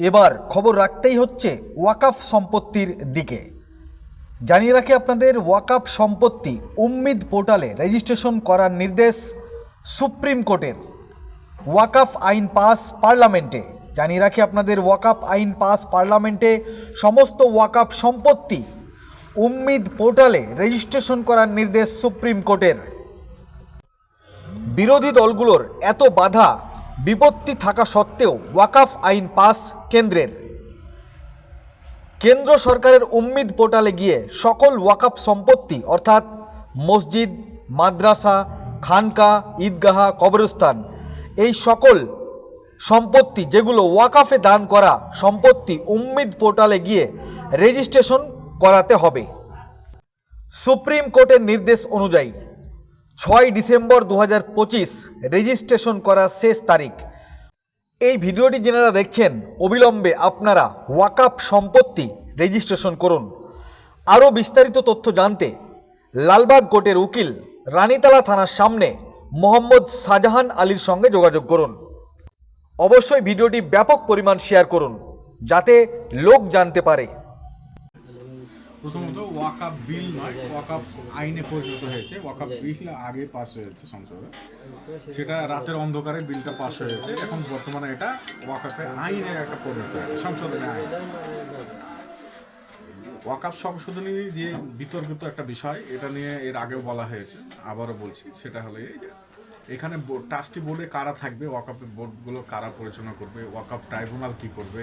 এবার খবর রাখতেই হচ্ছে ওয়াকাফ সম্পত্তির দিকে। জানিয়ে রাখি আপনাদের, ওয়াকাফ সম্পত্তি উম্মিদ পোর্টালে রেজিস্ট্রেশন করার নির্দেশ সুপ্রিম কোর্টের। ওয়াকাফ আইন পাস পার্লামেন্টে, জানিয়ে রাখি আপনাদের, ওয়াকাফ আইন পাস পার্লামেন্টে সমস্ত ওয়াকাফ সম্পত্তি উম্মিদ পোর্টালে রেজিস্ট্রেশন করার নির্দেশ সুপ্রিম কোর্টের। বিরোধী দলগুলোর এত বাধা বিপত্তি থাকা সত্ত্বেও ওয়াকাফ আইন পাস কেন্দ্রের। কেন্দ্র সরকারের উম্মিদ পোর্টালে গিয়ে সকল ওয়াকাফ সম্পত্তি, অর্থাৎ মসজিদ, মাদ্রাসা, খানকা, ঈদগাহা, কবরস্থান, এই সকল সম্পত্তি যেগুলো ওয়াকাফে দান করা সম্পত্তি উম্মিদ পোর্টালে গিয়ে রেজিস্ট্রেশন করাতে হবে। সুপ্রিম কোর্টের নির্দেশ অনুযায়ী ছয় ডিসেম্বর দু হাজার পঁচিশ রেজিস্ট্রেশন করার শেষ তারিখ। এই ভিডিওটি যেনারা দেখছেন, অবিলম্বে আপনারা ওয়াকাপ সম্পত্তি রেজিস্ট্রেশন করুন। আরও বিস্তারিত তথ্য জানতে লালবাগ কোর্টের উকিল রানীতলা থানার সামনে মোহাম্মদ শাহজাহান আলীর সঙ্গে যোগাযোগ করুন। অবশ্যই ভিডিওটি ব্যাপক পরিমাণ শেয়ার করুন, যাতে লোক জানতে পারে। প্রথমত ওয়াকাপ বিল নয় ওয়াকাপ আইনে পরিণত হয়েছে ওয়াকাপ বিল আগে পাস হয়েছে সংসদে। সেটা রাতের অন্ধকারে বিলটা পাস হয়েছে, এখন বর্তমানে এটা ওয়াকাফে আইনের একটা পরিণত হয়েছে, সংশোধনী আইন। ওয়াকাপ সংশোধনী যে বিতর্কিত একটা বিষয়, এটা নিয়ে এর আগেও বলা হয়েছে, আবারও বলছি, সেটা হলো এখানে ট্রাস্টি বোর্ডে কারা থাকবে ওয়াকাপের বোর্ডগুলো কারা পরিচালনা করবে ওয়াকাপ ট্রাইব্যুনাল কী করবে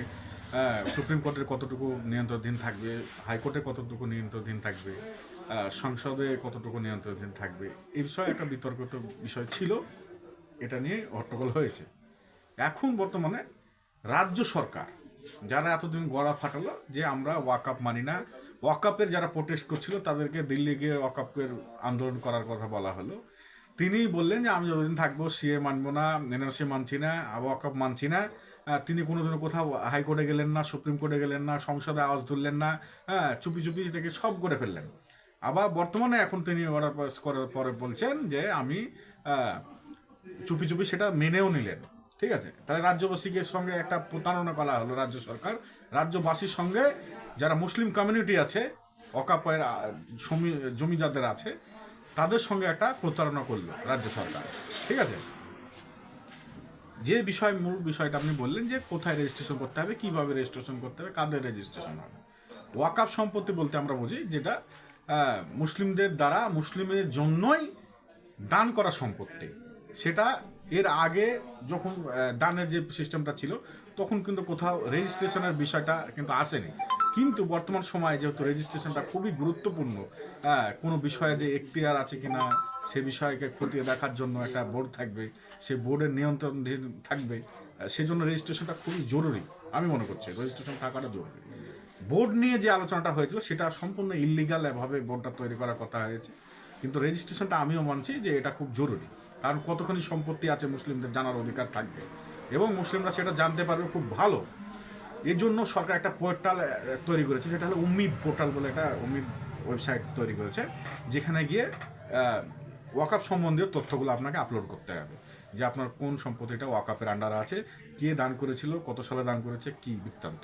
সুপ্রিম কোর্টের কতটুকু নিয়ন্ত্রণাধীন থাকবে, হাইকোর্টে কতটুকু নিয়ন্ত্রণাধীন থাকবে সংসদে কতটুকু নিয়ন্ত্রণাধীন থাকবে, এই বিষয়ে একটা বিতর্কিত বিষয় ছিল, এটা নিয়ে হট্টগোল হয়েছে। এখন বর্তমানে রাজ্য সরকার যারা এতদিন গড়া ফাটালো যে আমরা ওয়াকআপ মানি না ওয়াকআপের যারা প্রোটেস্ট করছিল তাদেরকে দিল্লি গিয়ে ওয়াকআপের আন্দোলন করার কথা বলা হলো। তিনি বললেন যে আমি যতদিন থাকব, সিএ মানবো না, এনআরসি মানছি না ওয়াকআপ মানছি না তিনি কোনোদিনও কোথাও হাইকোর্টে গেলেন না, সুপ্রিম কোর্টে গেলেন না, সংসদে আওয়াজ তুললেন না হ্যাঁ চুপি চুপি থেকে সব করে ফেললেন। আবার বর্তমানে এখন তিনি অর্ডার পাস করার পরে বলছেন যে আমি চুপি চুপি সেটা মেনেও নিলেন। ঠিক আছে? তাহলে রাজ্যবাসীকে সঙ্গে একটা প্রতারণা করা হলো রাজ্য সরকার। রাজ্যবাসীর সঙ্গে যারা মুসলিম কমিউনিটি আছে অকাপয়ের জমি যাদের আছে, তাদের সঙ্গে একটা প্রতারণা করল রাজ্য সরকার। ঠিক আছে? যে বিষয়, মূল বিষয়টা আপনি বললেন যে কোথায় রেজিস্ট্রেশন করতে হবে, কীভাবে রেজিস্ট্রেশন করতে হবে, কাদের রেজিস্ট্রেশন হবে। ওয়াকাপ সম্পত্তি বলতে আমরা বুঝি, যেটা মুসলিমদের দ্বারা মুসলিমের জন্যই দান করা সম্পত্তি। সেটা এর আগে যখন দানের যে সিস্টেমটা ছিল তখন কিন্তু কোথাও রেজিস্ট্রেশনের বিষয়টা কিন্তু আসেনি। কিন্তু বর্তমান সময়ে যেহেতু রেজিস্ট্রেশনটা খুবই গুরুত্বপূর্ণ হ্যাঁ কোনো বিষয়ে যে এখতিয়ার আছে কিনা সে বিষয়কে খতিয়ে দেখার জন্য একটা বোর্ড থাকবে সে বোর্ডের নিয়ন্ত্রণধীন থাকবে আহ, সেজন্য রেজিস্ট্রেশনটা খুবই জরুরি আমি মনে করছি রেজিস্ট্রেশন থাকাটা জরুরি। বোর্ড নিয়ে যে আলোচনাটা হয়েছিল সেটা সম্পূর্ণ ইলিগাল ভাবে বোর্ডটা তৈরি করার কথা হয়েছে। কিন্তু রেজিস্ট্রেশনটা আমিও মানছি যে এটা খুব জরুরি। কারণ কতখানি সম্পত্তি আছে মুসলিমদের জানার অধিকার থাকবে। এবং মুসলিমরা সেটা জানতে পারবে খুব ভালো। এর জন্য সরকার একটা পোর্টাল তৈরি করেছে। সেটা হলো উম্মিদ পোর্টাল বলে একটা উম্মিদ ওয়েবসাইট তৈরি করেছে। যেখানে গিয়ে ওয়াকাপ সম্বন্ধীয় তথ্যগুলো আপনাকে আপলোড করতে হবে। যে আপনার কোন সম্পত্তিটা ওয়াকাফের আন্ডারে আছে, কে দান করেছিল, কত সালে দান করেছে, কি বৃত্তান্ত।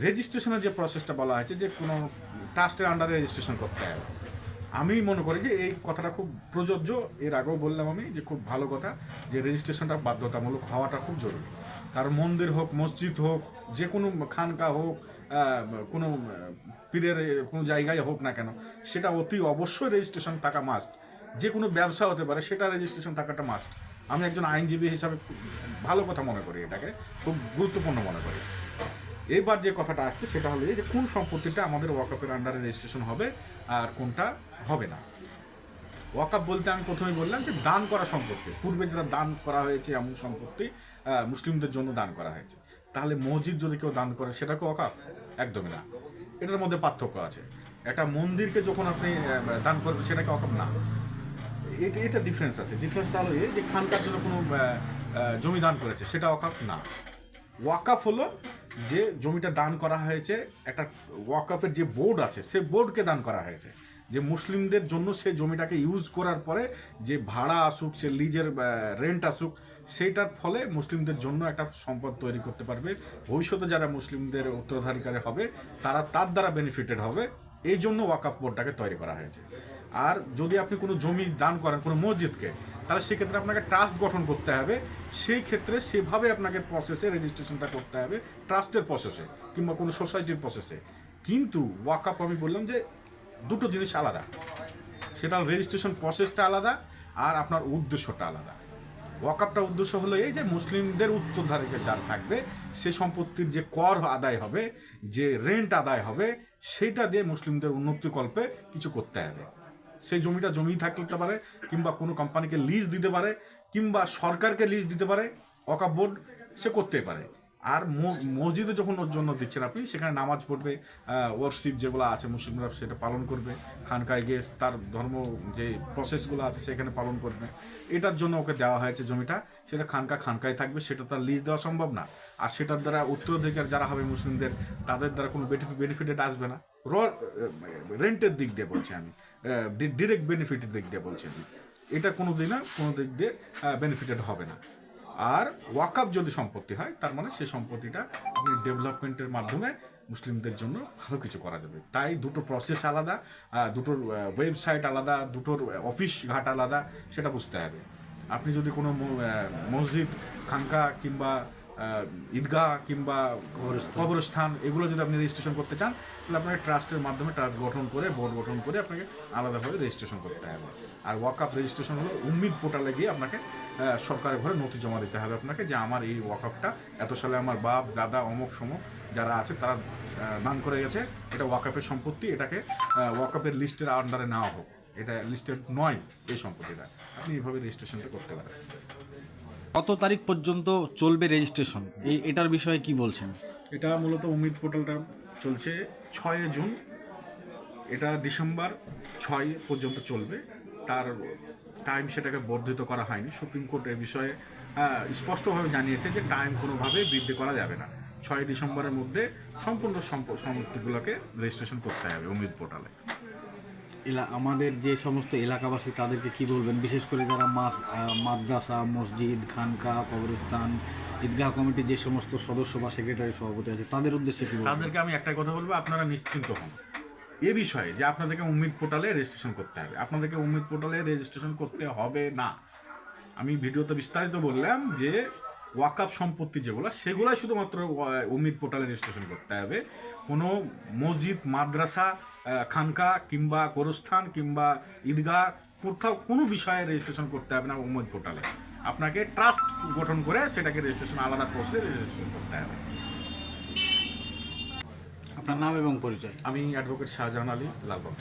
রেজিস্ট্রেশনের যে প্রসেসটা বলা হয়েছে যে কোনো ট্রাস্টের আন্ডারে রেজিস্ট্রেশন করতে হবে। আমি মনে করি যে এই কথাটা খুব প্রযোজ্য। এর আগেও বললাম আমি যে খুব ভালো কথা যে রেজিস্ট্রেশনটা বাধ্যতামূলক হওয়াটা খুব জরুরি। কারণ মন্দির হোক, মসজিদ হোক, যে কোনো খানকা হোক কোনো পীরের কোনো জায়গায় হোক না কেন, সেটা অতি অবশ্যই রেজিস্ট্রেশন থাকা মাস্ট যে কোনো ব্যবসা হতে পারে, সেটা রেজিস্ট্রেশন থাকাটা মাস্ট আমি একজন আইনজীবী হিসাবে ভালো কথা মনে করি এটাকে, খুব গুরুত্বপূর্ণ মনে করি। এবার যে কথাটা আসছে সেটা হলো যে কোন সম্পত্তিটা আমাদের ওয়াকআপের আন্ডারে রেজিস্ট্রেশন হবে আর কোনটা হবে না। ওয়াকআপ বলতে আমি প্রথমেই বললাম যে দান করা সম্পত্তি। পূর্বে যেটা দান করা হয়েছে এমন সম্পত্তি মুসলিমদের জন্য দান করা হয়েছে। তাহলে মসজিদ যদি কেউ দান করে, সেটা কি ওয়াকাফ একদমই না। এটার মধ্যে পার্থক্য আছে। একটা মন্দিরকে যখন আপনি দান করবেন সেটাকে ওয়াকাফ না। এটা এটা ডিফারেন্স আছে। ডিফারেন্সটা হলো এই যে খানকার জন্য কোনো জমি দান করেছে, সেটা ওয়াকাফ না। ওয়াকাফ হলো যে জমিটা দান করা হয়েছে, একটা ওয়াকফের যে বোর্ড আছে সে বোর্ডকে দান করা হয়েছে। যে মুসলিমদের জন্য সে জমিটাকে ইউজ করার পরে যে ভাড়া আসুক, সে লিজের রেন্ট আসুক, সেইটার ফলে মুসলিমদের জন্য একটা সম্পদ তৈরি করতে পারবে। ভবিষ্যতে যারা মুসলিমদের উত্তরাধিকারী হবে, তারা তার দ্বারা বেনিফিটেড হবে। এই জন্য ওয়াকাফ বোর্ডটাকে তৈরি করা হয়েছে। আর যদি আপনি কোনো জমি দান করেন, কোনো মসজিদকে, তাহলে সেক্ষেত্রে আপনাকে ট্রাস্ট গঠন করতে হবে। সেই ক্ষেত্রে সেভাবে আপনাকে প্রসেসে রেজিস্ট্রেশনটা করতে হবে, ট্রাস্টের প্রসেসে কিংবা কোনো সোসাইটির প্রসেসে কিন্তু ওয়াকাপ আমি বললাম যে দুটো জিনিস আলাদা। সেটা রেজিস্ট্রেশন প্রসেসটা আলাদা আর আপনার উদ্দেশ্যটা আলাদা। ওয়াকাপটা উদ্দেশ্য হলো এই যে মুসলিমদের উত্তরধারীকে যার থাকবে, সে সম্পত্তির যে কর আদায় হবে, যে রেন্ট আদায় হবে সেটা দিয়ে মুসলিমদের উন্নতিকল্পে কিছু করতে হবে। সেই জমিটা জমি থাকতে পারে, কিংবা কোনো কোম্পানিকে লিজ দিতে পারে, কিংবা সরকারকে লিজ দিতে পারে ওয়াকআপ বোর্ড সে করতে পারে। আর মসজিদে যখন ওর জন্য দিচ্ছেন আপনি, সেখানে নামাজ পড়বে ওয়ার্কশিপ যেগুলো আছে মুসলিমরা সেটা পালন করবে, খানকায় গিয়ে তার ধর্ম যে প্রসেসগুলো আছে সেখানে পালন করবে। এটার জন্য ওকে দেওয়া হয়েছে জমিটা, সেটা খানকা খানকায় থাকবে, সেটা তার লিজ দেওয়া সম্ভব না। আর সেটার দ্বারা উত্তরাধিকার যারা হবে মুসলিমদের, তাদের দ্বারা কোনো বেনিফিটেড আসবে না। র রেন্টের দিক দিয়ে বলছি আমি ডিরেক্ট বেনিফিটের দিক দিয়ে বলছি আমি। এটা কোনো দিন না, কোনো দিক দিয়ে বেনিফিটেড হবে না। আর ওয়াকআপ যদি সম্পত্তি হয়, তার মানে সেই সম্পত্তিটা আপনি ডেভেলপমেন্টের মাধ্যমে মুসলিমদের জন্য ভালো কিছু করা যাবে। তাই দুটো প্রসেস আলাদা দুটোর ওয়েবসাইট আলাদা, দুটোর অফিস ঘাট আলাদা, সেটা বুঝতে হবে। আপনি যদি কোনো মসজিদ, খানকা কিংবা ঈদগাহ কিংবা কবরস্থান। এগুলো যদি আপনি রেজিস্ট্রেশন করতে চান তাহলে আপনাকে ট্রাস্টের মাধ্যমে ট্রাস্ট গঠন করে বোর্ড গঠন করে আপনাকে আলাদাভাবে রেজিস্ট্রেশন করতে হবে। আর ওয়াকআপ রেজিস্ট্রেশন হলো উম্মিদ পোর্টালে গিয়ে আপনাকে সরকারের ঘরে নথি জমা দিতে হবে আপনাকে যে আমার এই ওয়াকআপটা এত সালে আমার বাপ দাদা অমুক সমক যারা আছে তারা দান করে গেছে এটা ওয়াকআপের সম্পত্তি এটাকে ওয়াকআপের লিস্টের আন্ডারে নেওয়া হোক। এটা লিস্টেড নয় এই সম্পত্তিটা। আপনি এইভাবে রেজিস্ট্রেশনটা করতে পারেন। কত তারিখ পর্যন্ত চলবে রেজিস্ট্রেশন এই, এটার বিষয়ে কি বলছেন? এটা মূলত উমিদ পোর্টালটা চলছে ছয় জুন। এটা ডিসেম্বর ছয় পর্যন্ত চলবে। তার টাইম সেটাকে বর্ধিত করা হয়নি। সুপ্রিম কোর্ট এ বিষয়ে স্পষ্টভাবে জানিয়েছে যে টাইম কোনোভাবে বৃদ্ধি করা যাবে না। ছয় ডিসেম্বরের মধ্যে সম্পূর্ণ সম্প- সম্পত্তিগুলোকে রেজিস্ট্রেশন করতে হবে উমিদ পোর্টালে। এলা, আমাদের যে সমস্ত এলাকাবাসী তাদেরকে কি বলবেন? বিশেষ করে যারা মাস মাদ্রাসা, মসজিদ, খানকা, কবরস্থান, ঈদগাহ কমিটির যে সমস্ত সদস্য বা সেক্রেটারি সভাপতি আছে, তাদের উদ্দেশ্যে কি তাদেরকে আমি একটাই কথা বলব, আপনারা নিশ্চিন্ত হন। এ বিষয়ে যে আপনাদেরকে উমিদ পোর্টালে রেজিস্ট্রেশন করতে হবে। আপনাদেরকে উমিদ পোর্টালে রেজিস্ট্রেশন করতে হবে না। আমি ভিডিওতে বিস্তারিত বললাম যে ওয়াকআপ সম্পত্তি যেগুলো, সেগুলাই শুধুমাত্র উমিদ পোর্টালে রেজিস্ট্রেশন করতে হবে। কোনো মসজিদ, মাদ্রাসা খানকা কিংবা গোরস্থান কিংবা ঈদগাহ কোথাও কোনো বিষয়ে রেজিস্ট্রেশন করতে হবে না উমিদ পোর্টালে আপনাকে ট্রাস্ট গঠন করে সেটাকে রেজিস্ট্রেশন আলাদা প্রসেসে রেজিস্ট্রেশন করতে হবে। আপনার নাম এবং পরিচয়? আমি অ্যাডভোকেট শাহজাহান আলী লালবাগ।